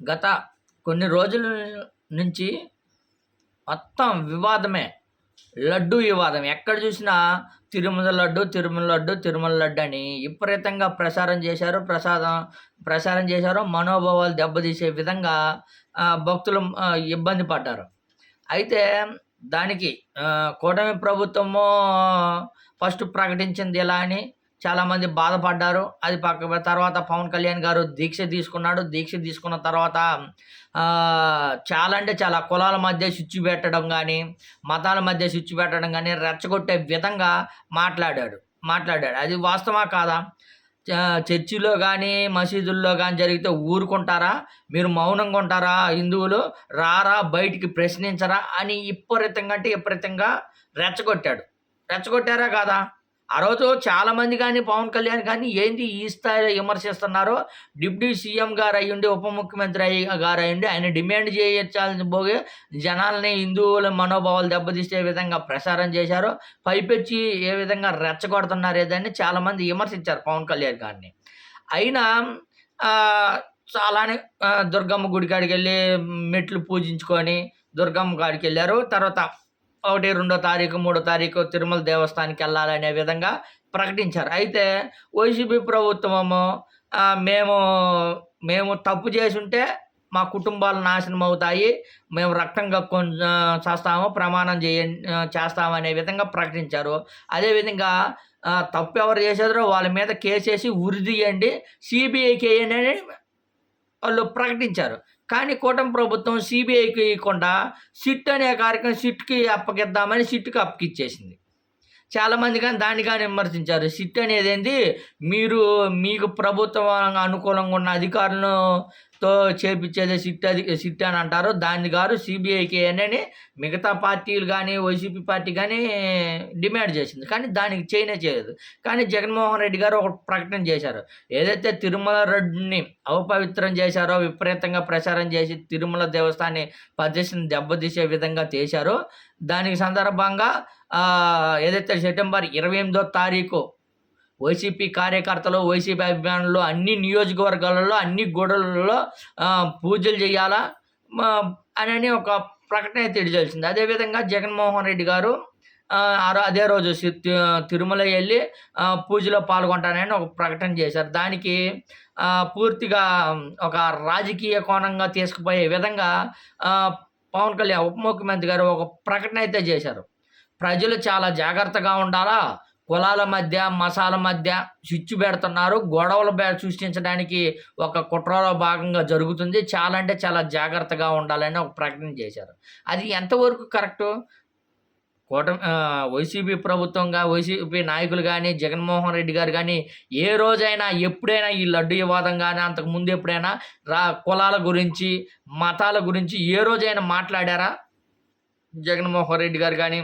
గత కొన్ని రోజుల నుంచి మొత్తం వివాదమే. లడ్డు వివాదం. ఎక్కడ చూసినా తిరుమల లడ్డు తిరుమల లడ్డు తిరుమల లడ్డు అని విపరీతంగా ప్రసారం చేశారు. ప్రసాదం ప్రసారం చేశారు. మనోభావాలు దెబ్బతీసే విధంగా భక్తులు ఇబ్బంది పడ్డారు. అయితే దానికి కూటమి ప్రభుత్వము ఫస్ట్ ప్రకటించింది ఎలా అని చాలామంది బాధపడ్డారు. అది పక్క తర్వాత పవన్ కళ్యాణ్ గారు దీక్ష తీసుకున్నాడు. దీక్ష తీసుకున్న తర్వాత చాలా అంటే చాలా కులాల మధ్య స్విచ్ పెట్టడం కానీ మతాల మధ్య స్విచ్ పెట్టడం కానీ రెచ్చగొట్టే విధంగా మాట్లాడాడు. మాట్లాడాడు. అది వాస్తవా కాదా? చ- చర్చిలో కానీ మసీదుల్లో కానీ జరిగితే ఊరుకుంటారా? మీరు మౌనంగా ఉంటారా? హిందువులు రారా? బయటికి ప్రశ్నించరా? అని విపరీతంగా అంటే విపరీతంగా రెచ్చగొట్టాడు. రెచ్చగొట్టారా కాదా? ఆ రోజు చాలామంది కానీ పవన్ కళ్యాణ్ కానీ ఏంటి ఈ స్థాయిలో విమర్శిస్తున్నారో? డిప్యూటీ సీఎం గారు అయ్యుండి ఉప ముఖ్యమంత్రి అయ్యి గారు అయ్యుండి ఆయన డిమాండ్ చేయించాలని పోయి జనాల్ని హిందువుల మనోభావాలు దెబ్బతీసే విధంగా ప్రసారం చేశారు. పైపెచ్చి ఏ విధంగా రెచ్చగొడుతున్నారు ఏదని చాలామంది విమర్శించారు పవన్ కళ్యాణ్ గారిని. అయినా చాలానే దుర్గమ్మ గుడి కాడికి వెళ్ళి మెట్లు పూజించుకొని దుర్గమ్మ కాడికి వెళ్ళారు తర్వాత ఒకటి రెండో తారీఖు మూడో తారీఖు తిరుమల దేవస్థానానికి వెళ్ళాలనే విధంగా ప్రకటించారు. అయితే వైసీపీ ప్రభుత్వము మేము మేము తప్పు చేసుంటే మా కుటుంబాలు నాశనం అవుతాయి. మేము రక్తం కక్కుని చేస్తాము ప్రమాణం చేయ చేస్తాము చేస్తామనే విధంగా ప్రకటించారు. అదేవిధంగా తప్పు ఎవరు చేశారో వాళ్ళ మీద కేసేసి ఉరి సిబిఐకి వేయండి అని వాళ్ళు ప్రకటించారు. కానీ కూటమి ప్రభుత్వం సిబిఐకి ఇవ్వకుండా సిట్ అనే కార్యక్రమం సిట్కి అప్పగిద్దామని సిట్కి అప్పకిచ్చేసింది చాలామంది కానీ దాన్ని కానీ విమర్శించారు. సిట్ అనేది ఏంది? మీరు మీకు ప్రభుత్వం అనుకూలంగా ఉన్న అధికారులను తో చేపించేది సిట్ అది సిట్ అని అంటారు. దాని గారు సిబిఐకి అని మిగతా పార్టీలు కానీ వైసీపీ పార్టీ కానీ డిమాండ్ చేసింది. కానీ దానికి చేయనే చేయలేదు. కానీ జగన్మోహన్ రెడ్డి గారు ఒక ప్రకటన చేశారు. ఏదైతే తిరుమల రెడ్డిని అవపవిత్రం చేశారో విపరీతంగా ప్రచారం చేసి తిరుమల దేవస్థాన్ని ప్రతిష్టని దెబ్బతీసే విధంగా చేశారో. దానికి సందర్భంగా ఏదైతే సెప్టెంబర్ ఇరవై ఎనిమిదో తారీఖు వైసీపీ కార్యకర్తలు వైసీపీ అభిమానులు అన్ని నియోజకవర్గాలలో అన్ని గూడలలో పూజలు చేయాలా? అని ఒక ప్రకటన అయితే తెలిసింది అదేవిధంగా జగన్మోహన్ రెడ్డి గారు అదే రోజు తిరుమల వెళ్ళి పూజలో పాల్గొంటానని ఒక ప్రకటన చేశారు. దానికి పూర్తిగా ఒక రాజకీయ కోణంగా తీసుకుపోయే విధంగా పవన్ కళ్యాణ్ ఉప ముఖ్యమంత్రి గారు ఒక ప్రకటన అయితే చేశారు. ప్రజలు చాలా జాగ్రత్తగా ఉండాలా? కులాల మధ్య మసాల మధ్య చిచ్చు పెడుతున్నారు. గొడవలు సృష్టించడానికి ఒక కుట్రలో భాగంగా జరుగుతుంది. చాలా అంటే చాలా జాగ్రత్తగా ఉండాలని ఒక ప్రకటన చేశారు. అది ఎంతవరకు కరెక్టు? కూటమి వైసీపీ ప్రభుత్వంగా వైసీపీ నాయకులు కానీ జగన్మోహన్ రెడ్డి గారు కానీ ఏ రోజైనా ఎప్పుడైనా ఈ లడ్డు వివాదం కానీ అంతకు ముందు ఎప్పుడైనా రా కులాల గురించి మతాల గురించి ఏ రోజైనా మాట్లాడారా? జగన్మోహన్ రెడ్డి గారు కానీ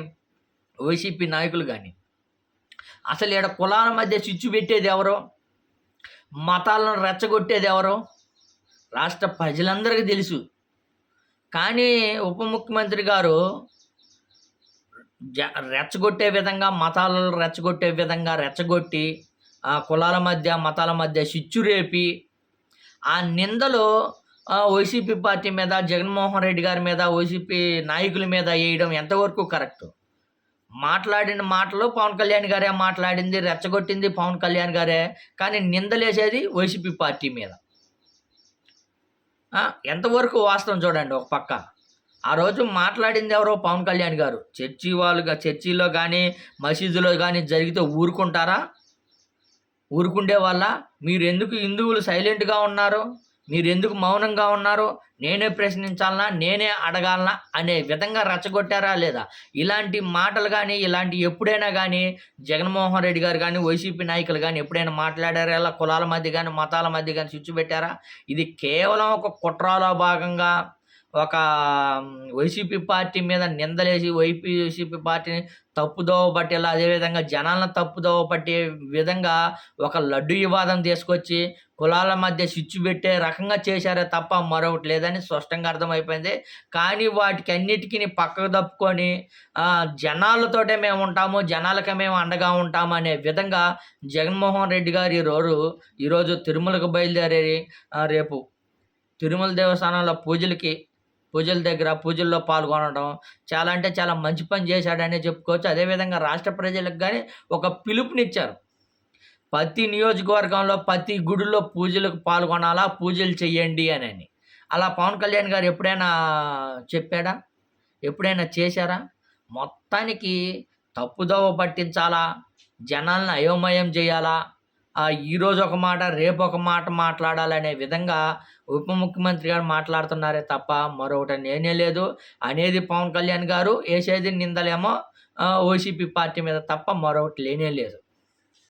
వైసీపీ నాయకులు కానీ అసలు ఈడ కులాల మధ్య చిచ్చు పెట్టేది ఎవరు? మతాలను రెచ్చగొట్టేది ఎవరు? రాష్ట్ర ప్రజలందరికీ తెలుసు. కానీ ఉప ముఖ్యమంత్రి గారు జ రెచ్చగొట్టే విధంగా మతాలను రెచ్చగొట్టే విధంగా రెచ్చగొట్టి ఆ కులాల మధ్య మతాల మధ్య చిచ్చు రేపి ఆ నిందలు వైసీపీ పార్టీ మీద జగన్మోహన్ రెడ్డి గారి మీద వైసీపీ నాయకుల మీద వేయడం ఎంతవరకు కరెక్ట్? మాట్లాడిన మాటలు పవన్ కళ్యాణ్ గారే మాట్లాడింది రెచ్చగొట్టింది పవన్ కళ్యాణ్ గారే కానీ నిందలేసేది వైసీపీ పార్టీ మీద. ఎంతవరకు వాస్తవం చూడండి ఒక పక్క. ఆ రోజు మాట్లాడింది ఎవరో పవన్ కళ్యాణ్ గారు. చర్చి వాళ్ళుగా చర్చిలో కానీ మసీదులో కానీ జరిగితే ఊరుకుంటారా? ఊరుకుండే వాళ్ళ? మీరు ఎందుకు హిందువులు సైలెంట్గా ఉన్నారు? మీరు ఎందుకు మౌనంగా ఉన్నారు నేనే ప్రశ్నించాలనా నేనే అడగాలనా అనే విధంగా రెచ్చగొట్టారా లేదా? ఇలాంటి మాటలు కానీ ఇలాంటి ఎప్పుడైనా కానీ జగన్మోహన్ రెడ్డి గారు కానీ వైసీపీ నాయకులు కానీ ఎప్పుడైనా మాట్లాడారా? ఇలా కులాల మధ్య కానీ మతాల మధ్య కానీ స్విచ్ పెట్టారా? ఇది కేవలం ఒక కుట్రలో భాగంగా ఒక వైసీపీ పార్టీ మీద నిందలేసి వైసీపీ పార్టీని తప్పుదోవ పట్టేలా అదేవిధంగా జనాలను తప్పుదోవ పట్టే విధంగా ఒక లడ్డు వివాదం తీసుకొచ్చి కులాల మధ్య స్విచ్ పెట్టే రకంగా చేశారే తప్ప మరొకటి లేదని స్పష్టంగా అర్థమైపోయింది. కానీ వాటికి అన్నిటికీ పక్కకు తప్పుకొని జనాలతోటే మేము ఉంటాము జనాలకే మేము అండగా ఉంటాము అనే విధంగా జగన్మోహన్ రెడ్డి గారు ఈరోజు ఈరోజు తిరుమలకు బయలుదేరి రేపు తిరుమల దేవస్థానంలో పూజలకి పూజల దగ్గర పూజల్లో పాల్గొనడం చాలా అంటే చాలా మంచి పని చేశాడనే చెప్పుకోవచ్చు. అదేవిధంగా రాష్ట్ర ప్రజలకు కానీ ఒక పిలుపునిచ్చారు. ప్రతి నియోజకవర్గంలో ప్రతి గుడిలో పూజలకు పాల్గొనాలా పూజలు చేయండి అని అని అలా పవన్ కళ్యాణ్ గారు ఎప్పుడైనా చెప్పాడా? ఎప్పుడైనా చేశారా? మొత్తానికి తప్పుదోవ పట్టించాలా? జనాలను అయోమయం చేయాలా? ఈరోజు ఒక మాట రేపు ఒక మాట మాట్లాడాలనే విధంగా ఉప ముఖ్యమంత్రి గారు మాట్లాడుతున్నారే తప్ప మరొకటి నేనే లేదు. అనేది పవన్ కళ్యాణ్ గారు వేసేది నిందలేమో ఓసీపీ పార్టీ మీద తప్ప మరొకటి లేనే లేదు.